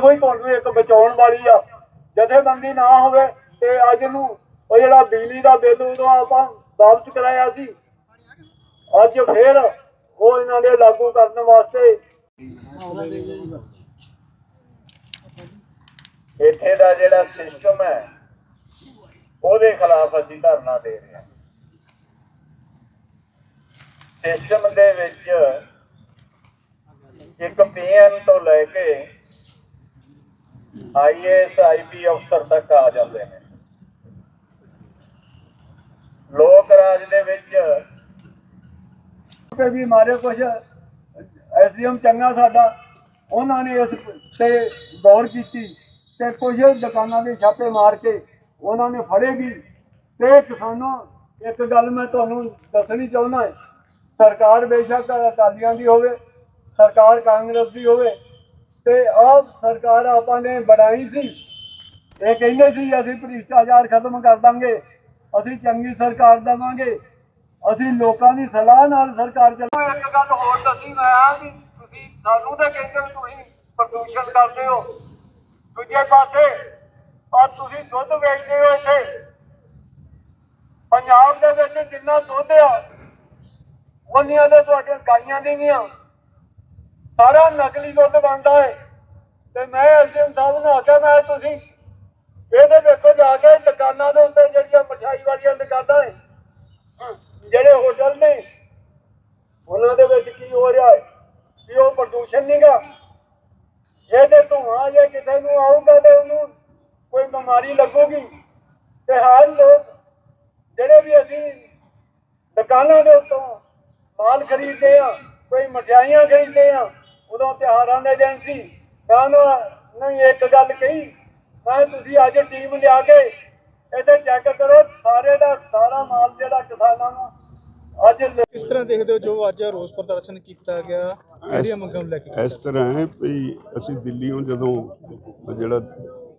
ਇਹੋ ਹੀ ਤੁਹਾਨੂੰ ਇੱਕ ਬਚਾਉਣ ਵਾਲੀ ਆ। ਜਥੇਬੰਦੀ ਨਾ ਹੋਵੇ ਤੇ ਅੱਜ ਨੂੰ ਉਹ ਜਿਹੜਾ ਬਿਜਲੀ ਦਾ ਬਿੱਲ ਉਦੋਂ ਆਪਾਂ ਵਾਪਸ ਕਰਾਇਆ ਸੀ, ਅੱਜ ਫੇਰ ਉਹ ਇਹਨਾਂ ਦੇ ਲਾਗੂ ਕਰਨ ਵਾਸਤੇ ਇੱਥੇ ਦਾ ਜਿਹੜਾ ਸਿਸਟਮ ਹੈ, ਉਹਦੇ ਖਿਲਾਫ ਅਸੀਂ ਧਰਨਾ ਦੇ ਰਹੇ ਹਾਂ। ਸਿਸਟਮ ਦੇ ਵਿੱਚ ਇੱਕ ਪੀਐਮ ਤੋਂ ਲੈ ਕੇ ਆਈਏਐਸ ਆਈਪੀ ਅਫਸਰ ਤੱਕ ਆ ਜਾਂਦੇ ਨੇ। ਲੋਕ ਰਾਜ ਦੇ ਵਿੱਚ ਤੇ ਵੀ ਮਾਰੇ ਕੁਝ ਐਸਡੀਐਮ ਚੰਗਾ ਸਾਡਾ, ਉਹਨਾਂ ਨੇ ਇਸ ਤੇ ਗੌਰ ਕੀਤੀ ਤੇ ਕੁਝ ਦੁਕਾਨਾਂ ਦੇ ਛਾਪੇ ਮਾਰ ਕੇ ਉਹਨਾਂ ਨੇ ਫੜੇ ਵੀ। ਤੇ ਕਿਸਾਨਾਂ, ਇੱਕ ਗੱਲ ਮੈਂ ਤੁਹਾਨੂੰ ਦੱਸਣੀ ਚਾਹੁੰਦਾ ਹਾਂ। ਸਰਕਾਰ ਬੇਸ਼ੱਕ ਅਕਾਲੀਆਂ ਦੀ ਹੋਵੇ, ਸਰਕਾਰ ਕਾਂਗਰਸ ਦੀ ਹੋਵੇ ਤੇ ਆਹ ਸਰਕਾਰ ਆਪਾਂ ਨੇ ਬਣਾਈ ਸੀ। ਇਹ ਕਹਿੰਦੇ ਸੀ, ਅਸੀਂ ਭ੍ਰਿਸ਼ਟਾਚਾਰ ਖਤਮ ਕਰ ਦਾਂਗੇ। ਅਸੀਂ ਚੰਗੀ ਸਰਕਾਰ ਦੇਵਾਂਗੇ। ਅਸੀਂ ਲੋਕਾਂ ਦੀ ਸਲਾਹ ਨਾਲ ਸਰਕਾਰ ਚੱਲ ਇੱਕ ਗੱਲ ਹੋਰ ਦੱਸੀ, ਮੈਂ ਆ ਤੁਸੀਂ ਸਾਨੂੰ ਤਾਂ ਕਹਿੰਦੇ ਵੀ ਤੁਸੀਂ ਪ੍ਰਦੂਸ਼ਣ ਕਰਦੇ ਹੋ। ਦੂਜੇ ਪਾਸੇ ਆ ਤੁਸੀਂ ਦੁੱਧ ਵੇਚਦੇ ਹੋ ਇੱਥੇ। ਪੰਜਾਬ ਦੇ ਵਿੱਚ ਜਿੰਨਾ ਦੁੱਧ ਆ, ਉਹਨੀਆਂ ਦੇ ਤੁਹਾਡੀਆਂ ਗਾਈਆਂ ਦੀ ਨਹੀਂ ਸਾਰਾ ਨਕਲੀ ਦੁੱਧ ਬਣਦਾ ਹੈ ਤੇ ਮੈਂ ਐਸਐਮ ਸਾਹਿਬ ਨੂੰ ਆਖਿਆ, ਮੈਂ ਤੁਸੀਂ ਇਹਦੇ ਵੇਖੋ ਜਾ ਕੇ ਦੁਕਾਨਾਂ ਦੇ ਉੱਤੇ ਜਿਹੜੀਆਂ ਮਠਾਈ ਵਾਲੀਆਂ ਦੁਕਾਨਾਂ ਹੈ ਜਿਹੜੇ ਹੋਟਲ ਨੇ, ਉਹਨਾਂ ਦੇ ਵਿੱਚ ਕੀ ਹੋ ਰਿਹਾ ਹੈ ਕਿ ਉਹ ਪ੍ਰਦੂਸ਼ਣ ਨਹੀਂਗਾ ਇਹਦੇ ਧੂਆਂ ਜੇ ਕਿਸੇ ਨੂੰ ਆਊਗਾ ਤੇ ਉਹਨੂੰ ਕੋਈ ਬਿਮਾਰੀ ਲੱਗੂਗੀ। ਤੇ ਹਰ ਲੋਕ ਜਿਹੜੇ ਵੀ ਅਸੀਂ ਦੁਕਾਨਾਂ ਦੇ ਉੱਤੋਂ ਮਾਲ ਖਰੀਦਦੇ ਆ ਕੋਈ ਮਠਿਆਈਆਂ ਖਰੀਦਦੇ ਆ ਉਦੋਂ ਤਿਉਹਾਰਾਂ ਦੇ ਦਿਨ ਸੀ। ਮੈਂ ਨਹੀਂ ਇੱਕ ਗੱਲ ਕਹੀ ਮੈਂ ਤੁਸੀਂ ਅੱਜ ਟੀਮ ਲਿਆ ਕੇ ਇੱਥੇ ਚੈੱਕ ਕਰੋ ਸਾਰੇ ਦਾ ਸਾਰਾ ਮਾਲ ਜਿਹੜਾ ਕਿਸਾਨਾਂ ਨੂੰ ਅੱਜ ਕਿਸ ਤਰ੍ਹਾਂ ਦੇਖਦੇ ਹੋ ਜੋ ਅੱਜ ਰੋਸ ਪ੍ਰਦਰਸ਼ਨ ਕੀਤਾ ਗਿਆ? ਇਹਦੀਆਂ ਮੰਗਾਂ ਨੂੰ ਲੈ ਕੇ ਇਸ ਤਰ੍ਹਾਂ ਹੈ ਵੀ ਅਸੀਂ ਦਿੱਲੀੋਂ ਜਦੋਂ ਜਿਹੜਾ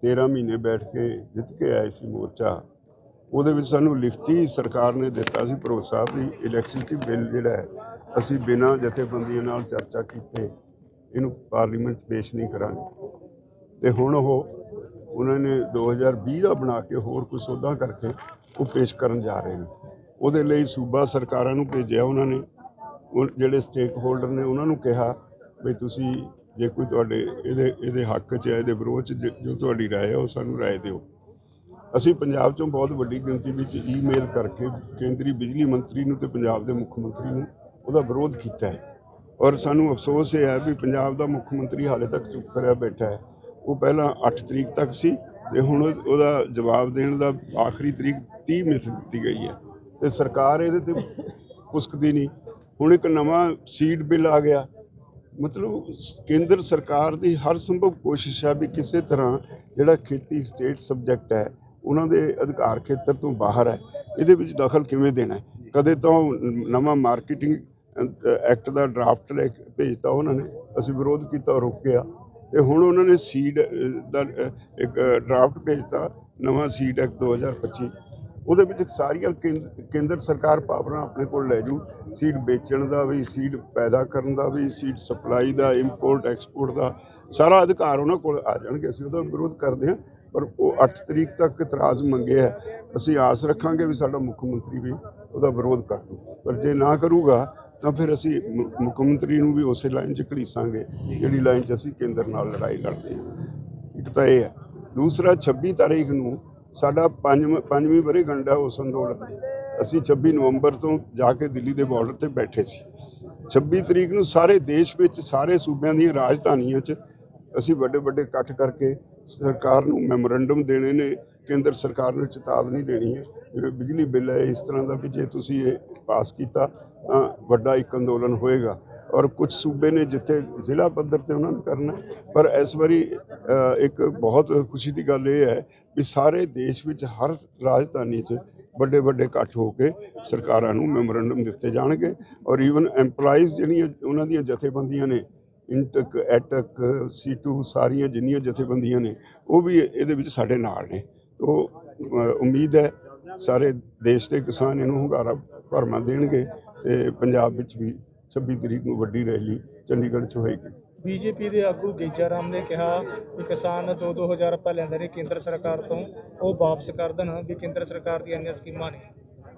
13 ਮਹੀਨੇ ਬੈਠ ਕੇ ਜਿੱਤ ਕੇ ਆਏ ਸੀ ਮੋਰਚਾ ਉਹਦੇ ਵਿੱਚ ਸਾਨੂੰ ਲਿਖਤੀ ਸਰਕਾਰ ਨੇ ਦਿੱਤਾ ਸੀ ਭਰੋਸਾ ਵੀ ਇਲੈਕਟ੍ਰਿਸਿਟੀ ਬਿੱਲ ਜਿਹੜਾ ਹੈ ਅਸੀਂ ਬਿਨਾਂ ਜਥੇਬੰਦੀਆਂ ਨਾਲ ਚਰਚਾ ਕੀਤੇ ਇਹਨੂੰ ਪਾਰਲੀਮੈਂਟ 'ਚ ਪੇਸ਼ ਨਹੀਂ ਕਰਾਂਗੇ ਤੇ ਹੁਣ ਉਹ ਉਹਨਾਂ ਨੇ 2020 ਦਾ ਬਣਾ ਕੇ ਹੋਰ ਕੁਝ ਸੋਧਾਂ ਕਰਕੇ ਉਹ ਪੇਸ਼ ਕਰਨ ਜਾ ਰਹੇ ਨੇ ਉਹਦੇ ਲਈ ਸੂਬਾ ਸਰਕਾਰਾਂ ਨੂੰ ਭੇਜਿਆ ਉਹਨਾਂ ਨੇ ਉਹ ਜਿਹੜੇ ਸਟੇਕ ਹੋਲਡਰ ਨੇ ਉਹਨਾਂ ਨੂੰ ਕਿਹਾ ਵੀ ਤੁਸੀਂ ਜੇ ਕੋਈ ਤੁਹਾਡੇ ਇਹਦੇ ਇਹਦੇ ਹੱਕ 'ਚ ਹੈ ਇਹਦੇ ਵਿਰੋਧ 'ਚ ਜ- ਜੋ ਤੁਹਾਡੀ رائے ਹੈ ਉਹ ਸਾਨੂੰ رائے ਦਿਓ ਅਸੀਂ ਪੰਜਾਬ 'ਚੋਂ ਬਹੁਤ ਵੱਡੀ ਗਿਣਤੀ ਵਿੱਚ ਈਮੇਲ ਕਰਕੇ ਕੇਂਦਰੀ ਬਿਜਲੀ ਮੰਤਰੀ ਨੂੰ ਤੇ ਪੰਜਾਬ ਦੇ ਮੁੱਖ ਮੰਤਰੀ ਨੂੰ ਉਹਦਾ ਵਿਰੋਧ ਕੀਤਾ ਹੈ ਔਰ ਸਾਨੂੰ ਅਫਸੋਸ ਇਹ ਹੈ ਵੀ ਪੰਜਾਬ ਦਾ ਮੁੱਖ ਮੰਤਰੀ ਹਾਲੇ ਤੱਕ ਚੁੱਪ ਕਰਿਆ ਬੈਠਾ ਹੈ। ਉਹ ਪਹਿਲਾਂ 8 ਤਰੀਕ ਤੱਕ ਸੀ ਤੇ ਹੁਣ ਉਹਦਾ ਜਵਾਬ ਦੇਣ ਦਾ ਆਖਰੀ ਤਰੀਕ 30 ਮਿਥ ਦਿੱਤੀ ਗਈ ਹੈ। ਤੇ ਸਰਕਾਰ ਇਹਦੇ ਤੇ ਕੁਸਕਦੀ ਨਹੀਂ। ਹੁਣ ਇੱਕ ਨਵਾਂ ਸੀਡ ਬਿੱਲ ਆ ਗਿਆ। ਮਤਲਬ ਕੇਂਦਰ ਸਰਕਾਰ ਦੀ ਹਰ ਸੰਭਵ ਕੋਸ਼ਿਸ਼ ਹੈ ਵੀ ਕਿਸੇ ਤਰ੍ਹਾਂ ਜਿਹੜਾ ਖੇਤੀ ਸਟੇਟ ਸਬਜੈਕਟ ਹੈ, ਉਹਨਾਂ ਦੇ ਅਧਿਕਾਰ ਖੇਤਰ ਤੋਂ ਬਾਹਰ ਹੈ। ਇਹਦੇ ਵਿੱਚ ਦਖਲ ਕਿਵੇਂ ਦੇਣਾ ਕਦੇ ਤਾਂ ਉਹ ਨਵਾਂ ਮਾਰਕੀਟਿੰਗ ਐਕਟ ਦਾ ਡਰਾਫਟ ਲੈ ਕੇ ਭੇਜਤਾ ਉਹਨਾਂ ਨੇ, ਅਸੀਂ ਵਿਰੋਧ ਕੀਤਾ, ਰੋਕਿਆ। ਗਿਆ ਤੇ ਹੁਣ ਉਹਨਾਂ ਨੇ ਸੀਡ ਦਾ ਇੱਕ ਡਰਾਫਟ ਭੇਜਤਾ, ਨਵਾਂ ਸੀਡ ਐਕਟ 2025 ਉਹਦੇ ਵਿੱਚ ਸਾਰੀਆਂ ਕੇਂਦ- ਕੇਂਦਰ ਸਰਕਾਰ ਪਾਵਰਾਂ ਆਪਣੇ ਕੋਲ ਲੈ ਜੂ। ਸੀਡ ਵੇਚਣ ਦਾ ਵੀ ਸੀਡ ਪੈਦਾ ਕਰਨ ਦਾ ਵੀ ਸੀਡ ਸਪਲਾਈ ਦਾ ਇੰਪੋਰਟ ਐਕਸਪੋਰਟ ਦਾ ਸਾਰਾ ਅਧਿਕਾਰ ਉਹਨਾਂ ਕੋਲ ਆ ਜਾਣਗੇ। ਅਸੀਂ ਉਹਦਾ ਵਿਰੋਧ ਕਰਦੇ ਹਾਂ, ਪਰ ਉਹ 8 ਤਰੀਕ ਤੱਕ ਇਤਰਾਜ਼ ਮੰਗਿਆ ਹੈ। ਅਸੀਂ ਆਸ ਰੱਖਾਂਗੇ ਵੀ ਸਾਡਾ ਮੁੱਖ ਮੰਤਰੀ ਵੀ ਉਹਦਾ ਵਿਰੋਧ ਕਰ ਦੂ। ਪਰ ਜੇ ਨਾ ਕਰੂਗਾ ਤਾਂ ਫਿਰ ਅਸੀਂ ਮੁ- ਮੁੱਖ ਮੰਤਰੀ ਨੂੰ ਵੀ ਉਸੇ ਲਾਈਨ 'ਚ ਘੜੀਸਾਂਗੇ, ਜਿਹੜੀ ਲਾਈਨ 'ਚ ਅਸੀਂ ਕੇਂਦਰ ਨਾਲ ਲੜਾਈ ਲੜਦੇ ਹਾਂ। ਇੱਕ ਤਾਂ ਇਹ ਹੈ। ਦੂਸਰਾ 26 ਤਾਰੀਖ ਨੂੰ ਸਾਡਾ ਪੰਜਵਾਂ ਪੰਜਵੀਂ ਵਰੇ ਗੰਡਾ ਉਸ ਅੰਦੋਲਨ ਦੀ। ਅਸੀਂ 26 ਨਵੰਬਰ ਤੋਂ ਜਾ ਕੇ ਦਿੱਲੀ ਦੇ ਬਾਰਡਰ ਤੇ ਬੈਠੇ ਸੀ। 26 ਤਰੀਕ ਨੂੰ ਸਾਰੇ ਦੇਸ਼ ਵਿੱਚ, ਸਾਰੇ ਸੂਬਿਆਂ ਦੀਆਂ ਰਾਜਧਾਨੀਆਂ 'ਚ ਅਸੀਂ ਵੱਡੇ ਵੱਡੇ ਇਕੱਠ ਕਰਕੇ ਸਰਕਾਰ ਨੂੰ ਮੈਮੋਰੈਂਡਮ ਦੇਣੇ ਨੇ। ਕੇਂਦਰ ਸਰਕਾਰ ਨੂੰ ਚੇਤਾਵਨੀ ਦੇਣੀ ਹੈ। ਜਿਵੇਂ ਬਿਜਲੀ ਬਿੱਲ ਹੈ, ਇਸ ਤਰ੍ਹਾਂ ਦਾ ਵੀ ਜੇ ਤੁਸੀਂ ਇਹ ਪਾਸ ਕੀਤਾ ਤਾਂ ਵੱਡਾ ਇੱਕ ਅੰਦੋਲਨ ਹੋਏਗਾ। ਔਰ ਕੁਝ ਸੂਬੇ ਨੇ ਜਿੱਥੇ ਜ਼ਿਲ੍ਹਾ ਪੱਧਰ ਤੇ ਉਹਨਾਂ ਨੂੰ ਕਰਨਾ ਪਰ ਇਸ ਵਾਰੀ ਇੱਕ ਬਹੁਤ ਖੁਸ਼ੀ ਦੀ ਗੱਲ ਇਹ ਹੈ ਵੀ ਸਾਰੇ ਦੇਸ਼ ਵਿੱਚ ਹਰ ਰਾਜਧਾਨੀ 'ਚ ਵੱਡੇ ਵੱਡੇ ਇਕੱਠ ਹੋ ਕੇ ਸਰਕਾਰਾਂ ਨੂੰ ਮੈਮੋਰੰਡਮ ਦਿੱਤੇ ਜਾਣਗੇ। ਔਰ ਈਵਨ EMPLOYEES ਜਿਹੜੀਆਂ ਉਹਨਾਂ ਦੀਆਂ ਜਥੇਬੰਦੀਆਂ ਨੇ, ਇੰਟਕ, ਐਟਕ ਸੀਟੂ ਸਾਰੀਆਂ ਜਿੰਨੀਆਂ ਜਥੇਬੰਦੀਆਂ ਨੇ, ਉਹ ਵੀ ਇਹਦੇ ਵਿੱਚ ਸਾਡੇ ਨਾਲ ਨੇ। ਤੋ ਉਮੀਦ ਹੈ ਸਾਰੇ ਦੇਸ਼ ਦੇ ਕਿਸਾਨ ਇਹਨੂੰ ਹੁੰਗਾਰਾ ਭਰਮਾ ਦੇਣਗੇ। ਤੇ ਪੰਜਾਬ ਵਿੱਚ ਵੀ 26 ਤਰੀਕ ਨੂੰ ਵੱਡੀ ਰੈਲੀ ਚੰਡੀਗੜ੍ਹ 'ਚ ਹੋਏਗੀ। ਬੀਜੇਪੀ ਦੇ ਆਗੂ ਗੇਜਾ ਰਾਮ ਨੇ ਕਿਹਾ ਕਿ ਕਿਸਾਨ 2-2000 ਰੁਪਏ ਲੈਂਦੇ ਨੇ ਕੇਂਦਰ ਸਰਕਾਰ ਤੋਂ ਉਹ ਵਾਪਸ ਕਰ ਦੇਣ ਵੀ ਕੇਂਦਰ ਸਰਕਾਰ ਦੀਆਂ ਇੰਨੀਆਂ ਸਕੀਮਾਂ ਨੇ।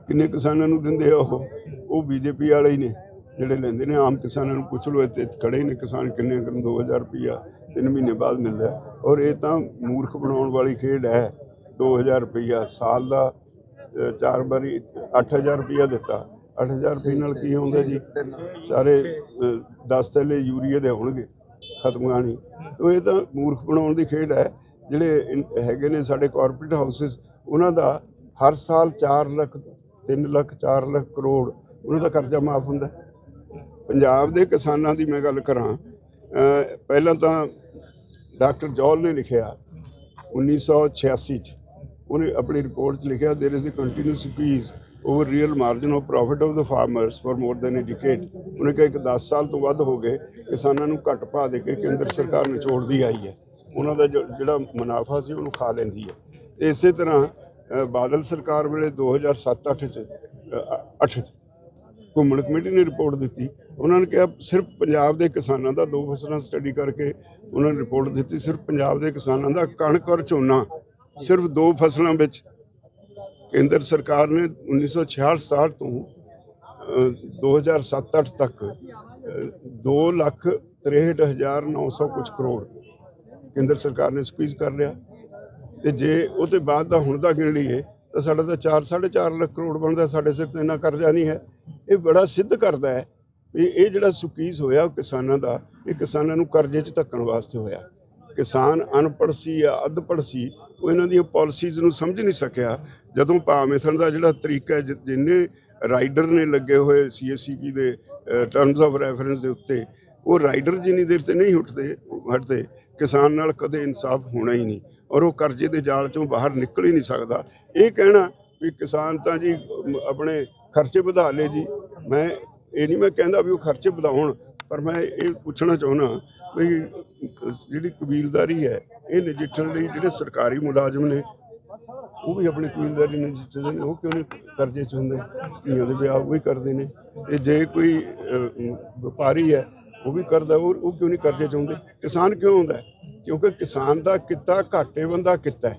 ਕਿੰਨੇ ਕਿਸਾਨਾਂ ਨੂੰ ਦਿੰਦੇ ਆ ਉਹ? ਉਹ ਬੀਜੇਪੀ ਵਾਲੇ ਹੀ ਨੇ ਜਿਹੜੇ ਲੈਂਦੇ ਨੇ। ਆਮ ਕਿਸਾਨਾਂ ਨੂੰ ਪੁੱਛ ਲਓ ਇੱਥੇ ਖੜੇ ਨੇ ਕਿਸਾਨ ਕਿੰਨੇ ਕਰਨ 2000 ਰੁਪਈਆ ਤਿੰਨ ਮਹੀਨੇ ਬਾਅਦ ਮਿਲਦਾ। ਔਰ ਇਹ ਤਾਂ ਮੂਰਖ ਬਣਾਉਣ ਵਾਲੀ ਖੇਡ ਹੈ। 2000 ਰੁਪਈਆ ਸਾਲ ਦਾ ਚਾਰ ਵਾਰੀ 8000 ਰੁਪਈਆ ਦਿੱਤਾ। 8000 ਰੁਪਏ ਨਾਲ ਕੀ ਹੁੰਦਾ ਜੀ ਸਾਰੇ 10 ਥੈਲੇ ਯੂਰੀਆ ਦੇ ਹੋਣਗੇ ਖਤਮ ਕਹਾਣੀ ਤੋ ਇਹ ਤਾਂ ਮੂਰਖ ਬਣਾਉਣ ਦੀ ਖੇਡ ਹੈ ਜਿਹੜੇ ਇਨ- ਹੈਗੇ ਨੇ ਸਾਡੇ ਕਾਰਪੋਰੇਟ ਹਾਊਸਸ ਉਹਨਾਂ ਦਾ ਹਰ ਸਾਲ 4 ਲੱਖ 3 ਲੱਖ 4 ਲੱਖ ਕਰੋੜ ਉਹਨਾਂ ਦਾ ਕਰਜ਼ਾ ਮਾਫ ਹੁੰਦਾ ਹੈ। ਪੰਜਾਬ ਦੇ ਕਿਸਾਨਾਂ ਦੀ ਮੈਂ ਗੱਲ ਕਰਾਂ ਅ, ਪਹਿਲਾਂ ਤਾਂ ਡਾਕਟਰ ਜੌਲ ਨੇ ਲਿਖਿਆ 1986 ਚ ਉਹਨੇ ਆਪਣੀ ਰਿਪੋਰਟ 'ਚ ਲਿਖਿਆ there is a continuous increase over real margin of profit of the farmers for more than a decade. ਉਹਨੇ ਕਿਹਾ ਕਿ 10 ਸਾਲ ਤੋਂ ਵੱਧ ਹੋ ਗਏ, ਕਿਸਾਨਾਂ ਨੂੰ ਘੱਟ ਭਾਅ ਦੇ ਕੇ ਕੇਂਦਰ ਸਰਕਾਰ ਨਿਚੋੜਦੀ ਆਈ ਹੈ। ਉਹਨਾਂ ਦਾ ਜੋ- ਜਿਹੜਾ ਮੁਨਾਫਾ ਸੀ, ਉਹਨੂੰ ਖਾ ਲੈਂਦੀ ਹੈ। ਤੇ ਇਸੇ ਤਰ੍ਹਾਂ ਬਾਦਲ ਸਰਕਾਰ ਵੇਲੇ 2007-8 ਚ 8 ਚ ਘੁੰਮਣ ਕਮੇਟੀ ਨੇ ਰਿਪੋਰਟ ਦਿੱਤੀ। ਉਹਨਾਂ ਨੇ ਕਿਹਾ ਸਿਰਫ ਪੰਜਾਬ ਦੇ ਕਿਸਾਨਾਂ ਦਾ ਦੋ ਫਸਲਾਂ ਸਟੱਡੀ ਕਰਕੇ ਉਹਨਾਂ ਨੇ ਰਿਪੋਰਟ ਦਿੱਤੀ। ਸਿਰਫ ਪੰਜਾਬ ਦੇ ਕਿਸਾਨਾਂ ਦਾ ਕਣਕ ਔਰ ਝੋਨਾ, ਸਿਰਫ ਦੋ ਫਸਲਾਂ ਵਿੱਚ ਕੇਂਦਰ ਸਰਕਾਰ ਨੇ 1966 ਤੋਂ ਅ, 2007-8 ਤੱਕ 2 ਲੱਖ 63900 ਕੁਝ ਕਰੋੜ ਕੇਂਦਰ ਸਰਕਾਰ ਨੇ ਸਕਵੀਜ਼ ਕਰ ਲਿਆ। ਤੇ ਜੇ ਉਹ ਤੇ ਬਾਅਦ ਦਾ ਹੁਣ ਦਾ ਗਿਣ ਲਈਏ ਤਾਂ ਸਾਡਾ ਤਾਂ 4 4.5 ਲੱਖ ਕਰੋੜ ਬਣਦਾ ਸਾਡੇ ਸਿਰ ਤੇ ਇੰਨਾ ਕਰਜ਼ਾ ਨਹੀਂ ਹੈ। ਇਹ ਬੜਾ ਸਿੱਧ ਕਰਦਾ ਹੈ ਵੀ ਇਹ ਜਿਹੜਾ ਸੁਕੀਜ਼ ਹੋਇਆ ਉਹ ਕਿਸਾਨਾਂ ਦਾ ਇਹ ਕਿਸਾਨਾਂ ਨੂੰ ਕਰਜ਼ੇ 'ਚ ਧੱਕਣ ਵਾਸਤੇ ਹੋਇਆ। ਕਿਸਾਨ ਅਨਪੜ੍ਹ ਸੀ ਜਾਂ ਅਧਪੜ੍ਹ ਸੀ, ਉਹ ਇਹਨਾਂ ਦੀਆਂ ਪਾਲਿਸੀਜ਼ ਨੂੰ ਸਮਝ ਨਹੀਂ ਸਕਿਆ। ਜਦੋਂ ਭਾਅ ਮਿਥਣ ਦਾ ਜਿਹੜਾ ਤਰੀਕਾ ਹੈ ਜਿੰਨੇ ਰਾਈਡਰ ਨੇ ਲੱਗੇ ਹੋਏ ਸੀਐਸਸੀਪੀ ਦੇ ਟਰਮਸ ਆਫ ਰੈਫਰੈਂਸ ਦੇ ਉੱਤੇ, ਉਹ ਰਾਈਡਰ ਜਿੰਨੀ ਦੇਰ ਤੇ ਨਹੀਂ ਉੱਠਦੇ, ਹਟਦੇ, ਕਿਸਾਨ ਨਾਲ ਕਦੇ ਇਨਸਾਫ ਹੋਣਾ ਹੀ ਨਹੀਂ। ਔਰ ਉਹ ਕਰਜ਼ੇ ਦੇ ਜਾਲ ਚੋਂ ਬਾਹਰ ਨਿਕਲ ਹੀ ਨਹੀਂ ਸਕਦਾ। ਇਹ ਕਹਿਣਾ ਵੀ ਕਿਸਾਨ ਤਾਂ ਜੀ ਆਪਣੇ ਖਰਚੇ ਵਧਾ ਲਏ ਜੀ। ਮੈਂ, ਇਹ ਨਹੀਂ ਮੈਂ ਕਹਿੰਦਾ ਵੀ ਉਹ ਖਰਚੇ ਵਧਾਉਣ, ਪਰ ਮੈਂ ਇਹ ਪੁੱਛਣਾ ਚਾਹੁੰਦਾ ਵੀ ਜਿਹੜੀ ਕਬੀਲਦਾਰੀ ਹੈ, ਇਹ ਨਜਿੱਠਣ ਲਈ ਜਿਹੜੇ ਸਰਕਾਰੀ ਮੁਲਾਜ਼ਮ ਨੇ, ਉਹ ਵੀ ਆਪਣੀ ਕਬੀਲਦਾਰੀ ਨੂੰ ਨਜਿੱਠਦੇ ਨੇ। ਉਹ ਕਿਉਂ ਨਹੀਂ ਕਰਜ਼ੇ 'ਚ ਹੁੰਦੇ? ਧੀਆਂ ਦੇ ਵਿਆਹ ਉਹ ਵੀ ਕਰਦੇ ਨੇ। ਤੇ ਜੇ ਕੋਈ ਵਪਾਰੀ ਹੈ, ਉਹ ਵੀ ਕਰਦਾ, ਉਹ ਉਹ ਕਿਉਂ ਨਹੀਂ ਕਰਜ਼ੇ 'ਚ ਹੁੰਦੇ? ਕਿਸਾਨ ਕਿਉਂ ਹੁੰਦਾ? ਕਿਉਂਕਿ ਕਿਸਾਨ ਦਾ ਕਿੱਤਾ ਘਾਟੇ ਬੰਦਾ ਕਿੱਤਾ ਹੈ।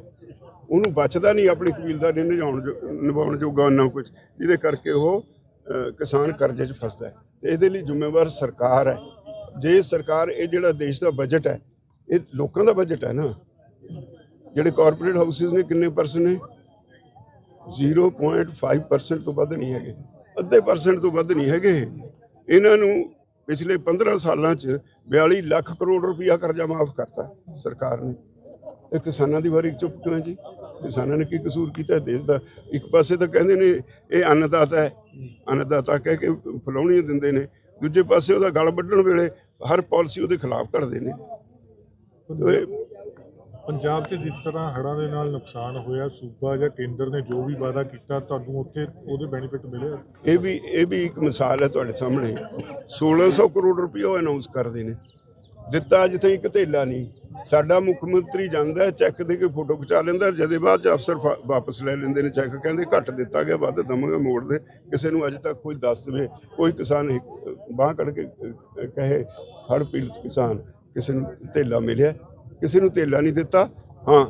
ਉਹਨੂੰ ਬਚਦਾ ਨਹੀਂ ਆਪਣੀ ਕਬੀਲਦਾਰੀ ਨਿਭਾਉਣ ਜੋ- ਨਿਭਾਉਣ ਜੋਗਾ ਨਾ ਕੁਝ ਜਿਹਦੇ ਕਰਕੇ ਉਹ ਕਿਸਾਨ ਕਰਜ਼ੇ 'ਚ ਫਸਦਾ ਹੈ। ਤੇ ਇਹਦੇ ਲਈ ਜ਼ਿੰਮੇਵਾਰ ਸਰਕਾਰ ਹੈ। ਜੇ ਸਰਕਾਰ ਇਹ ਜਿਹੜਾ ਦੇਸ਼ ਦਾ ਬਜਟ ਹੈ, ਇਹ ਲੋਕਾਂ ਦਾ ਬਜਟ ਹੈ ਨਾ। ਜਿਹੜੇ ਕਾਰਪੋਰੇਟ ਹਾਊਸਿਸ ਨੇ ਕਿੰਨੇ ਪਰਸੈਂਟ ਨੇ? 0.5% ਤੋਂ ਵੱਧ ਨਹੀਂ ਹੈਗੇ। ਅੱਧੇ ਪਰਸੈਂਟ ਤੋਂ ਵੱਧ ਨਹੀਂ ਹੈਗੇ। ਇਹਨਾਂ ਨੂੰ ਪਿਛਲੇ 15 ਸਾਲਾਂ 'ਚ 42 ਲੱਖ ਕਰੋੜ ਰੁਪਇਆ ਕਰਜ਼ਾ ਮਾਫ ਕਰਤਾ ਸਰਕਾਰ ਨੇ। ਤੇ ਕਿਸਾਨਾਂ ਦੀ ਵਾਰੀ ਚੁੱਪ ਕਿਉਂ ਜੀ? ਕਿਸਾਨਾਂ ਨੇ ਕੀ ਕਸੂਰ ਕੀਤਾ? ਦੇਸ਼ ਦਾ ਇੱਕ ਪਾਸੇ ਤਾਂ ਕਹਿੰਦੇ ਨੇ ਇਹ ਅੰਨਦਾਤਾ ਹੈ। ਅੰਨਦਾਤਾ ਕਹਿ ਕੇ ਫਲਾਉਣੀਆਂ ਦਿੰਦੇ ਨੇ। ਦੂਜੇ ਪਾਸੇ ਉਹਦਾ ਗਲ ਵੱਢਣ ਵੇਲੇ ਹਰ ਪਾਲਿਸੀ ਉਹਦੇ ਖਿਲਾਫ ਕਰਦੇ ਨੇ। ਪੰਜਾਬ 'ਚ ਜਿਸ ਤਰ੍ਹਾਂ ਹੜ੍ਹਾਂ ਦੇ ਨਾਲ ਨੁਕਸਾਨ ਹੋਇਆ ਸੂਬਾ ਜਾਂ ਕੇਂਦਰ ਨੇ ਜੋ ਵੀ ਵਾਅਦਾ ਕੀਤਾ ਤੁਹਾਨੂੰ ਉੱਥੇ ਉਹਦੇ ਬੈਨੀਫਿਟ ਮਿਲੇ ਇਹ ਵੀ ਇਹ ਵੀ ਇੱਕ ਮਿਸਾਲ ਹੈ ਤੁਹਾਡੇ ਸਾਹਮਣੇ। 1600 ਕਰੋੜ ਰੁਪਏ ਉਹ ਅਨਾਉਂਸ ਕਰਦੇ ਨੇ। ਦਿੱਤਾ ਜਿੱਥੇ ਇੱਕ ਧੇਲਾ ਨਹੀਂ। ਸਾਡਾ ਮੁੱਖ ਮੰਤਰੀ ਜਾਂਦਾ ਚੈੱਕ ਦੇ ਕੇ ਫੋਟੋ ਖਿਚਾ ਲੈਂਦਾ ਜਦੇ ਬਾਅਦ ਚ ਅਫਸਰ ਵਾਪਸ ਲੈ ਲੈਂਦੇ ਨੇ ਚੈੱਕ ਕਹਿੰਦੇ ਘੱਟ ਦਿੱਤਾ ਗਿਆ ਵੱਧ ਦਵਾਂਗੇ ਮੋੜ ਦੇ। ਕਿਸੇ ਨੂੰ ਅੱਜ ਤੱਕ ਕੋਈ ਦੱਸ ਦੇਵੇ ਕੋਈ ਕਿਸਾਨ ਬਾਹ ਕੱਢ ਕੇ ਕਹੇ ਹੜ੍ਹ ਪੀੜਤ ਕਿਸਾਨ, ਕਿਸੇ ਨੂੰ ਧੇਲਾ ਮਿਲਿਆ, ਕਿਸੇ ਨੂੰ ਧੇਲਾ ਨਹੀਂ ਦਿੱਤਾ। ਹਾਂ,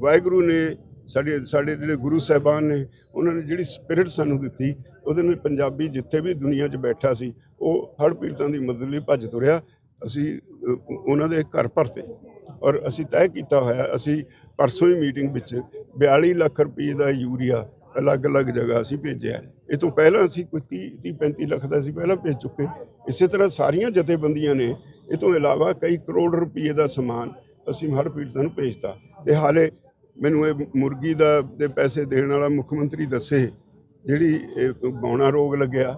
ਵਾਹਿਗੁਰੂ ਨੇ ਸਾਡੇ ਸਾਡੇ ਜਿਹੜੇ ਗੁਰੂ ਸਾਹਿਬਾਨ ਨੇ, ਉਹਨਾਂ ਨੇ ਜਿਹੜੀ ਸਪਿਰਿਟ ਸਾਨੂੰ ਦਿੱਤੀ, ਉਹਦੇ ਨਾਲ ਪੰਜਾਬੀ ਜਿੱਥੇ ਵੀ ਦੁਨੀਆ 'ਚ ਬੈਠਾ ਸੀ, ਉਹ ਹੜ੍ਹ ਪੀੜਤਾਂ ਦੀ ਮਦਦ ਲਈ ਭੱਜ ਤੁਰਿਆ। ਅਸੀਂ ਉਹਨਾਂ ਦੇ ਘਰ ਭਰਤੇ। ਔਰ ਅਸੀਂ ਤੈਅ ਕੀਤਾ ਹੋਇਆ, ਅਸੀਂ ਪਰਸੋਂ ਹੀ ਮੀਟਿੰਗ ਵਿੱਚ 42 ਲੱਖ ਰੁਪਏ ਦਾ ਯੂਰੀਆ ਅਲੱਗ-ਅਲੱਗ ਜਗ੍ਹਾ ਅਸੀਂ ਭੇਜਿਆ। ਇਹ ਤੋਂ ਪਹਿਲਾਂ ਅਸੀਂ ਕੋਈ 30 30 35 ਲੱਖ ਦਾ ਅਸੀਂ ਪਹਿਲਾਂ ਭੇਜ ਚੁੱਕੇ। ਇਸੇ ਤਰ੍ਹਾਂ ਸਾਰੀਆਂ ਜਥੇਬੰਦੀਆਂ ਨੇ, ਇਹ ਤੋਂ ਇਲਾਵਾ ਕਈ ਕਰੋੜ ਰੁਪਏ ਦਾ ਸਮਾਨ ਅਸੀਂ ਹਰ ਪੀੜਤਾਂ ਨੂੰ ਭੇਜਤਾ। ਤੇ ਹਾਲੇ ਮੈਨੂੰ ਇਹ ਮੁਰਗੀ ਦਾ, ਦੇ ਪੈਸੇ ਦੇਣ ਵਾਲਾ ਮੁੱਖ ਮੰਤਰੀ ਦੱਸੇ, ਜਿਹੜੀ ਇਹ ਬੌਣਾ ਰੋਗ ਲੱਗਿਆ,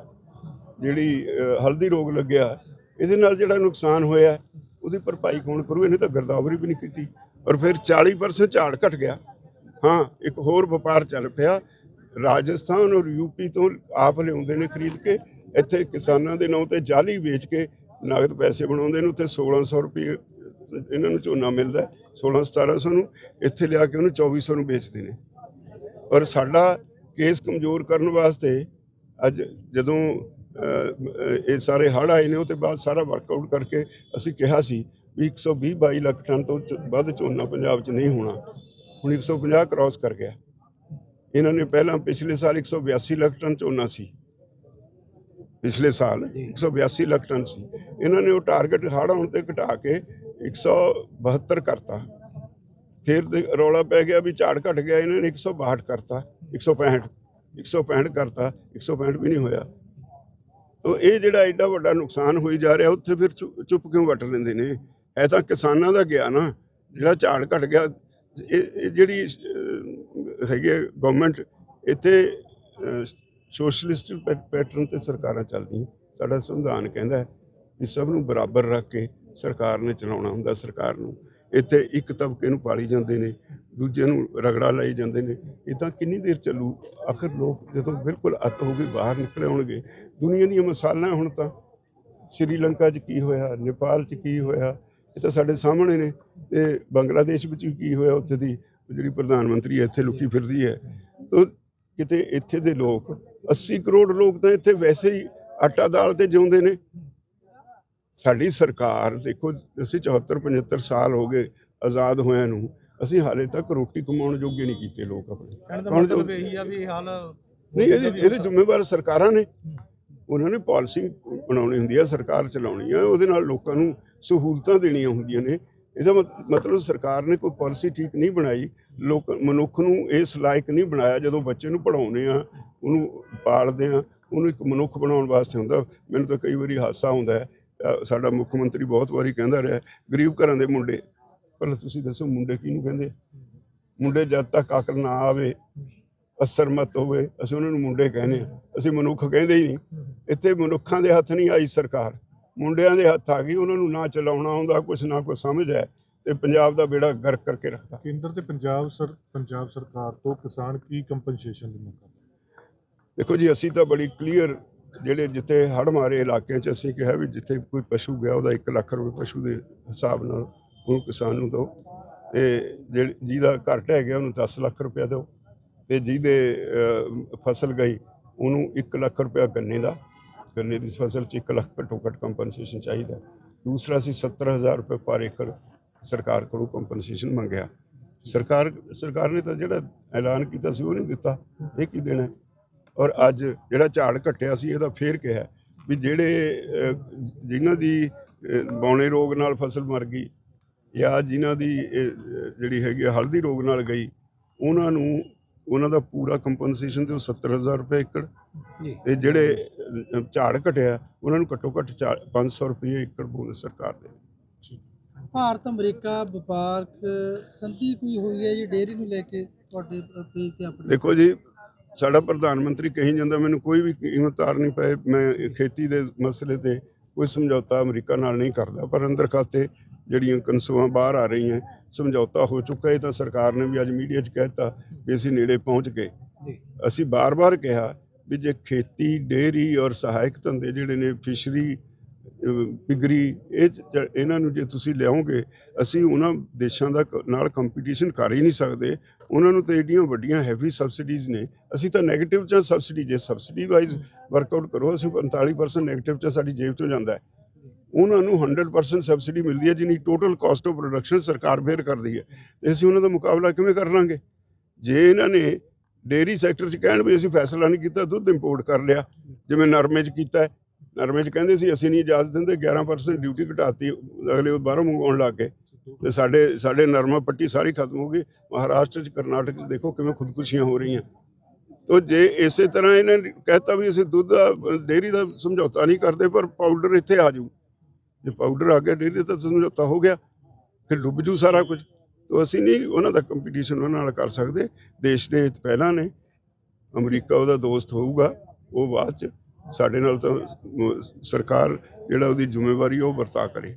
ਜਿਹੜੀ ਹਲਦੀ ਰੋਗ ਲੱਗਿਆ, ਇਹਦੇ ਨਾਲ ਜਿਹੜਾ ਨੁਕਸਾਨ ਹੋਇਆ, ਉਹਦੀ ਭਰਪਾਈ ਕੌਣ ਕਰੂ? ਇਹਨੇ ਤਾਂ ਗਰਦਾਵਰੀ ਵੀ ਨਹੀਂ ਕੀਤੀ। ਔਰ ਫਿਰ 40% ਝਾੜ ਘਟ ਗਿਆ। ਹਾਂ, ਇੱਕ ਹੋਰ ਵਪਾਰ ਚੱਲ ਪਿਆ। ਰਾਜਸਥਾਨ ਔਰ ਯੂਪੀ ਤੋਂ ਆਪ ਲਿਆਉਂਦੇ ਨੇ ਖਰੀਦ ਕੇ ਇੱਥੇ ਕਿਸਾਨਾਂ ਦੇ ਨਾਂ ਤੇ ਜਾਲੀ ਵੇਚ ਕੇ ਨਗਦ ਪੈਸੇ ਬਣਾਉਂਦੇ ਨੇ ਉੱਥੇ 1600 ਰੁਪਏ ਇਹਨਾਂ ਨੂੰ ਝੋਨਾ ਮਿਲਦਾ ਹੈ, 16 1700 ਨੂੰ ਇੱਥੇ ਲਿਆ ਕੇ ਉਹਨੂੰ 2400 ਨੂੰ ਵੇਚਦੇ ਨੇ। ਔਰ ਸਾਡਾ ਕੇਸ ਕਮਜ਼ੋਰ ਕਰਨ ਵਾਸਤੇ ਅੱਜ ਜਦੋਂ ਇਹ ਸਾਰੇ ਹੜ੍ਹ ਆਏ ਨੇ ਉਹ ਤੇ ਬਾਅਦ ਸਾਰਾ ਵਰਕਆਊਟ ਕਰਕੇ ਅਸੀਂ ਕਿਹਾ ਸੀ ਵੀ 120 22 ਲੱਖ ਟਨ ਤੋਂ ਵੱਧ ਝੋਨਾ ਪੰਜਾਬ 'ਚ ਨਹੀਂ ਹੋਣਾ। ਹੁਣ 150 ਕ੍ਰਾਸ ਕਰ ਗਿਆ। ਇਹਨਾਂ ਨੇ ਪਹਿਲਾਂ ਪਿਛਲੇ ਸਾਲ 182 ਲੱਖ ਟਨ ਝੋਨਾ ਸੀ। ਪਿਛਲੇ ਸਾਲ 182 ਲੱਖ ਟਨ ਸੀ। ਇਹਨਾਂ ਨੇ ਉਹ ਟਾਰਗੇਟ ਹੜ੍ਹ ਆਉਣ ਤੇ ਘਟਾ ਕੇ 172 ਕਰਤਾ। ਫਿਰ ਰੌਲਾ ਪੈ ਗਿਆ ਵੀ ਝਾੜ ਘਟ ਗਿਆ ਇਹਨਾਂ ਨੇ 162 ਕਰਤਾ 165 165 ਕਰਤਾ 165 ਵੀ ਨਹੀਂ ਹੋਇਆ। ਤੋ ਇਹ ਜਿਹੜਾ ਐਡਾ ਵੱਡਾ ਨੁਕਸਾਨ ਹੋਈ ਜਾ ਰਿਹਾ ਉੱਥੇ ਫਿਰ ਚੁੱਪ ਕਿਉਂ ਵੱਟ ਲੈਂਦੇ ਨੇ? ਇਹ ਤਾਂ ਕਿਸਾਨਾਂ ਦਾ ਗਿਆ ਨਾ ਜਿਹੜਾ ਝਾੜ ਘਟ ਗਿਆ ਇਹ ਜਿਹੜੀ ਹੈਗੀ ਗਵਰਨਮੈਂਟ ਇੱਥੇ ਸੋਸ਼ਲਿਸਟ ਪੈਟਰਨ ਤੇ ਸਰਕਾਰਾਂ ਚੱਲਦੀਆਂ। ਸਾਡਾ ਸੰਵਿਧਾਨ ਕਹਿੰਦਾ ਹੈ ਕਿ ਸਭ ਨੂੰ ਬਰਾਬਰ ਰੱਖ ਕੇ ਸਰਕਾਰ ਨੇ ਚਲਾਉਣਾ ਹੁੰਦਾ, ਸਰਕਾਰ ਨੂੰ। ਇੱਥੇ ਇੱਕ ਤਬਕੇ ਨੂੰ ਪਾਲੀ ਜਾਂਦੇ ਨੇ, ਦੂਜੇ ਨੂੰ ਰਗੜਾ ਲਾਈ ਜਾਂਦੇ ਨੇ। ਇਹ ਤਾਂ ਕਿੰਨੀ ਦੇਰ ਚੱਲੂ? ਆਖਰ ਲੋਕ ਜਦੋਂ ਬਿਲਕੁਲ ਅੱਤ ਹੋ ਗਏ ਬਾਹਰ ਨਿਕਲੇ ਹੋਣਗੇ ਦੁਨੀਆ ਦੀਆਂ ਮਿਸਾਲਾਂ ਹੁਣ ਤਾਂ ਸ਼੍ਰੀਲੰਕਾ 'ਚ ਕੀ ਹੋਇਆ, ਨੇਪਾਲ 'ਚ ਕੀ ਹੋਇਆ, ਇਹ ਤਾਂ ਸਾਡੇ ਸਾਹਮਣੇ ਨੇ। ਤੇ ਬੰਗਲਾਦੇਸ਼ ਵਿੱਚ ਵੀ ਕੀ ਹੋਇਆ ਉੱਥੇ ਦੀ ਜਿਹੜੀ ਪ੍ਰਧਾਨ ਮੰਤਰੀ ਹੈ, ਇੱਥੇ ਲੁਕੀ ਫਿਰਦੀ ਹੈ। ਤੋ ਕਿਤੇ ਇੱਥੇ ਦੇ ਲੋਕ 80 ਕਰੋੜ ਲੋਕ ਤਾਂ ਇੱਥੇ ਵੈਸੇ ਹੀ ਆਟਾ ਦਾਲ ਤੇ ਜਿਉਂਦੇ ਨੇ। ਸਾਡੀ ਸਰਕਾਰ ਦੇਖੋ ਅਸੀਂ 74 75 ਸਾਲ ਹੋ ਗਏ ਆਜ਼ਾਦ ਹੋਇਆਂ ਨੂੰ। ਅਸੀਂ ਹਾਲੇ ਤੱਕ ਰੋਟੀ ਕਮਾਉਣ ਜੋਗੇ ਨਹੀਂ ਕੀਤੇ ਲੋਕ ਆਪਣੇ। ਕੌਣ ਜੋ- ਮਤਲਬ ਇਹੀ ਆ ਵੀ ਹਾਲ ਨਹੀਂ ਇਹਦੇ ਇਹਦੇ ਜ਼ਿੰਮੇਵਾਰ ਸਰਕਾਰਾਂ ਨੇ। ਉਹਨਾਂ ਨੇ ਪਾਲਿਸੀ ਬਣਾਉਣੀ ਹੁੰਦੀ ਹੈ ਸਰਕਾਰ ਚਲਾਉਣੀ ਹੈ ਉਹਦੇ ਨਾਲ ਲੋਕਾਂ ਨੂੰ ਸਹੂਲਤਾਂ ਦੇਣੀਆਂ ਹੁੰਦੀਆਂ ਨੇ। ਇਹਦਾ ਮਤ- ਮਤਲਬ ਸਰਕਾਰ ਨੇ ਕੋਈ ਪਾਲਿਸੀ ਠੀਕ ਨਹੀਂ ਬਣਾਈ। ਲੋਕ ਮਨੁੱਖ ਨੂੰ ਇਸ ਲਾਇਕ ਨਹੀਂ ਬਣਾਇਆ ਜਦੋਂ ਬੱਚੇ ਨੂੰ ਪੜਾਉਨੇ ਆ ਉਹਨੂੰ ਪਾਲਦੇ ਆ ਉਹਨੂੰ ਇੱਕ ਮਨੁੱਖ ਬਣਾਉਣ ਵਾਸਤੇ ਹੁੰਦਾ, ਮੈਨੂੰ ਤਾਂ ਕਈ ਵਾਰੀ ਹਾਸਾ ਹੁੰਦਾ ਹੈ। ਸਾਡਾ ਮੁੱਖ ਮੰਤਰੀ ਬਹੁਤ ਵਾਰੀ ਕਹਿੰਦਾ ਰਿਹਾ, ਗਰੀਬ ਘਰਾਂ ਦੇ ਮੁੰਡੇ। ਪਰ ਤੁਸੀਂ ਦੱਸੋ ਮੁੰਡੇ ਕਿਹਨੂੰ ਕਹਿੰਦੇ? ਮੁੰਡੇ ਜਦ ਤੱਕ ਅਕਲ ਨਾ ਆਵੇ, ਅਸਰ ਮਤ ਹੋਵੇ, ਅਸੀਂ ਉਹਨਾਂ ਨੂੰ ਮੁੰਡੇ ਕਹਿੰਦੇ ਆ ਅਸੀਂ ਮਨੁੱਖ ਕਹਿੰਦੇ ਹੀ ਨਹੀਂ। ਇੱਥੇ ਮਨੁੱਖਾਂ ਦੇ ਹੱਥ ਨਹੀਂ ਆਈ ਸਰਕਾਰ। ਮੁੰਡਿਆਂ ਦੇ ਹੱਥ ਆ ਗਈ, ਉਹਨਾਂ ਨੂੰ ਨਾ ਚਲਾਉਣਾ ਆਉਂਦਾ, ਕੁਛ ਨਾ ਕੁਛ ਸਮਝ ਹੈ। ਤੇ ਪੰਜਾਬ ਦਾ ਬੇੜਾ ਗਰਕ ਕਰਕੇ ਰੱਖਦਾ। ਕੇਂਦਰ ਤੇ ਪੰਜਾਬ ਸਰ ਪੰਜਾਬ ਸਰਕਾਰ ਤੋਂ ਕਿਸਾਨ ਕੀ ਕੰਪਨਸੇਸ਼ਨ ਦੀ ਮੰਗ ਕਰਦੇ? ਦੇਖੋ ਜੀ ਅਸੀਂ ਤਾਂ ਬੜੀ ਕਲੀਅਰ ਜਿਹੜੇ ਜਿੱਥੇ ਹੜ੍ਹ ਮਾਰੇ ਇਲਾਕਿਆਂ 'ਚ ਅਸੀਂ ਕਿਹਾ ਵੀ ਜਿੱਥੇ ਕੋਈ ਪਸ਼ੂ ਗਿਆ ਉਹਦਾ 1 ਲੱਖ ਰੁਪਏ ਪਸ਼ੂ ਦੇ ਹਿਸਾਬ ਨਾਲ ਉਹਨੂੰ ਕਿਸਾਨ ਨੂੰ ਦਿਓ। ਤੇ ਜਿਹਦਾ ਘਰ ਢਹਿ ਗਿਆ ਉਹਨੂੰ 10 ਲੱਖ ਰੁਪਏ ਦਿਓ। ਤੇ ਜਿਹਦੇ ਫਸਲ ਗਈ ਉਹਨੂੰ 1 ਲੱਖ ਰੁਪਏ ਗੰਨੇ ਦਾ ਗੰਨੇ ਦੀ ਫਸਲ 'ਚ 1 ਲੱਖ ਘੱਟੋ ਘੱਟ ਕੰਪਨਸੇਸ਼ਨ ਚਾਹੀਦਾ। ਦੂਸਰਾ ਸੀ 70000 ਰੁਪਏ ਪਰ ਏਕੜ ਸਰਕਾਰ ਕੋਲੋਂ ਕੰਪਨਸੇਸ਼ਨ ਮੰਗਿਆ। ਸਰਕਾਰ ਸਰਕਾਰ ਨੇ ਤਾਂ ਜਿਹੜਾ ਐਲਾਨ ਕੀਤਾ ਸੀ ਉਹ ਨਹੀਂ ਦਿੱਤਾ ਇਹ ਕੀ ਦੇਣਾ? ਔਰ ਅੱਜ ਜਿਹੜਾ ਝਾੜ ਘਟਿਆ ਸੀ ਇਹਦਾ ਫੇਰ ਕਿਹਾ ਵੀ ਜਿਹੜੇ ਜਿਨ੍ਹਾਂ ਦੀ ਬੌਣੇ ਰੋਗ ਨਾਲ ਫਸਲ ਮਰ ਗਈ ਜਾਂ ਜਿਨ੍ਹਾਂ ਦੀ ਜਿਹੜੀ ਹੈਗੀ ਹਲਦੀ ਰੋਗ ਨਾਲ ਗਈ ਉਹਨਾਂ ਨੂੰ ਉਹਨਾਂ ਦਾ ਪੂਰਾ ਕੰਪਨਸੇਸ਼ਨ ਤੇ 70000 ਰੁਪਏ ਏਕੜ ਤੇ ਜਿਹੜੇ ਝਾੜ ਘਟਿਆ ਉਹਨਾਂ ਨੂੰ ਘੱਟੋ ਘੱਟ ਚਾ- 500 ਰੁਪਏ ਏਕੜ ਬੋਨਸ ਸਰਕਾਰ ਦੇ। ਭਾਰਤ ਅਮਰੀਕਾ ਵਪਾਰਕ ਸੰਧੀ ਕੋਈ ਹੋਈ ਹੈ ਜੀ ਡੇਅਰੀ ਨੂੰ ਲੈ ਕੇ ਤੁਹਾਡੇ ਪੇਜ ਤੇ ਆਪਣੇ? ਦੇਖੋ ਜੀ ਸਾਡਾ ਪ੍ਰਧਾਨ ਮੰਤਰੀ ਕਹੀ ਜਾਂਦਾ ਮੈਨੂੰ ਕੋਈ ਵੀ ਕੀਮਤ ਤਾਰ ਨਹੀਂ ਪਏ ਮੈਂ ਖੇਤੀ ਦੇ ਮਸਲੇ ਤੇ ਕੋਈ ਸਮਝੌਤਾ ਅਮਰੀਕਾ ਨਾਲ ਨਹੀਂ ਕਰਦਾ। ਪਰ ਅੰਦਰ ਖਾਤੇ ਜਿਹੜੀਆਂ ਕਨਸੂਆਂ ਬਾਹਰ ਆ ਰਹੀਆਂ ਸਮਝੌਤਾ ਹੋ ਚੁੱਕਾ ਹੈ ਤਾਂ ਸਰਕਾਰ ਨੇ ਵੀ ਅੱਜ ਮੀਡੀਆ 'ਚ ਕਹਿਤਾ ਵੀ ਅਸੀਂ ਨੇੜੇ ਪਹੁੰਚ ਗਏ। ਅਸੀਂ ਬਾਰ-ਬਾਰ ਕਿਹਾ ਵੀ ਜੇ ਖੇਤੀ ਡੇਅਰੀ ਔਰ ਸਹਾਇਕ ਧੰਦੇ ਜਿਹੜੇ ਨੇ ਫਿਸ਼ਰੀ ਪਿਗਰੀ ਇਹ ਇਹਨਾਂ ਨੂੰ ਜੇ ਤੁਸੀਂ ਲਿਆਓਗੇ, ਅਸੀਂ ਉਹਨਾਂ ਦੇਸ਼ਾਂ ਦਾ ਕ- ਨਾਲ ਕੰਪੀਟੀਸ਼ਨ ਕਰ ਹੀ ਨਹੀਂ ਸਕਦੇ। ਉਹਨਾਂ ਨੂੰ ਤਾਂ ਏਡੀਆਂ ਵੱਡੀਆਂ ਹੈਵੀ ਸਬਸਿਡੀਜ਼ ਨੇ। ਅਸੀਂ ਤਾਂ 네ਗੇਟਿਵ ਚ ਸਬਸਿਡੀ ਜੇ ਸਬਸਿਡੀ ਵਾਈਜ਼ ਵਰਕਆਊਟ ਕਰੋ, ਅਸੀਂ 45% 네ਗੇਟਿਵ ਚ ਸਾਡੀ ਜੇਬ ਚੋਂ ਜਾਂਦਾ ਹੈ। ਉਹਨਾਂ ਨੂੰ 100% ਸਬਸਿਡੀ ਮਿਲਦੀ ਹੈ, ਜਿਨੀ ਟੋਟਲ ਕਾਸਟ ਆਫ ਪ੍ਰੋਡਕਸ਼ਨ ਸਰਕਾਰ ਬੇਅਰ ਕਰਦੀ ਹੈ। ਤੇ ਅਸੀਂ ਉਹਨਾਂ ਦਾ ਮੁਕਾਬਲਾ ਕਿਵੇਂ ਕਰ ਲਾਂਗੇ? ਜੇ ਇਹਨਾਂ ਨੇ ਡੇਰੀ ਸੈਕਟਰ 'ਚ ਕਹਿਣ ਵੀ ਅਸੀਂ ਫੈਸਲਾ ਨਹੀਂ ਕੀਤਾ, ਦੁੱਧ ਇੰਪੋਰਟ ਕਰ ਲਿਆ, ਜਿਵੇਂ ਨਰਮੇ 'ਚ ਕੀਤਾ ਨਰਮੇ 'ਚ ਕਹਿੰਦੇ ਸੀ, ਅਸੀਂ ਨਹੀਂ ਇਜਾਜ਼ਤ ਦਿੰਦੇ 11% ਡਿਊਟੀ ਘਟਾਤੀ, ਅਗਲੇ ਉਹ ਬਾਹਰੋਂ ਮੰਗਵਾਉਣ ਲੱਗ ਗਏ। ਤੇ ਸਾਡੇ ਸਾਡੇ ਨਰਮਾ ਪੱਟੀ ਸਾਰੀ ਖਤਮ ਹੋ ਗਈ। ਮਹਾਰਾਸ਼ਟਰ ਚ, ਕਰਨਾਟਕ ਚ ਦੇਖੋ ਕਿਵੇਂ ਖੁਦਕੁਸ਼ੀਆਂ ਹੋ ਰਹੀਆਂ। ਤੋ ਜੇ ਇਸੇ ਤਰ੍ਹਾਂ ਇਹਨੇ ਨੇ ਕਹਿਤਾ ਵੀ ਅਸੀਂ ਦੁੱਧ ਦਾ, ਡੇਅਰੀ ਦਾ ਸਮਝੌਤਾ ਨਹੀਂ ਕਰਦੇ, ਪਰ ਪਾਊਡਰ ਇੱਥੇ ਆ ਜੂ। ਜੇ ਪਾਊਡਰ ਆ ਗਿਆ ਡੇਅਰੀ ਦਾ ਸਮਝੌਤਾ ਹੋ ਗਿਆ। ਫਿਰ ਡੁੱਬ ਜੂ ਸਾਰਾ ਕੁਝ। ਤੋ ਅਸੀਂ ਨਹੀਂ ਉਹਨਾਂ ਦਾ ਕੰਪੀਟੀਸ਼ਨ ਉਹਨਾਂ ਨਾਲ ਕਰ ਸਕਦੇ। ਦੇਸ਼ ਦੇ ਪਹਿਲਾਂ ਨੇ। ਅਮਰੀਕਾ ਉਹਦਾ ਦੋਸਤ ਹੋਊਗਾ, ਉਹ ਬਾਅਦ ਚ। ਸਾਡੇ ਨਾਲ ਤਾਂ ਸਰਕਾਰ ਜਿਹੜਾ ਉਹਦੀ ਜ਼ਿੰਮੇਵਾਰੀ ਉਹ ਵਰਤਾ ਕਰੇ।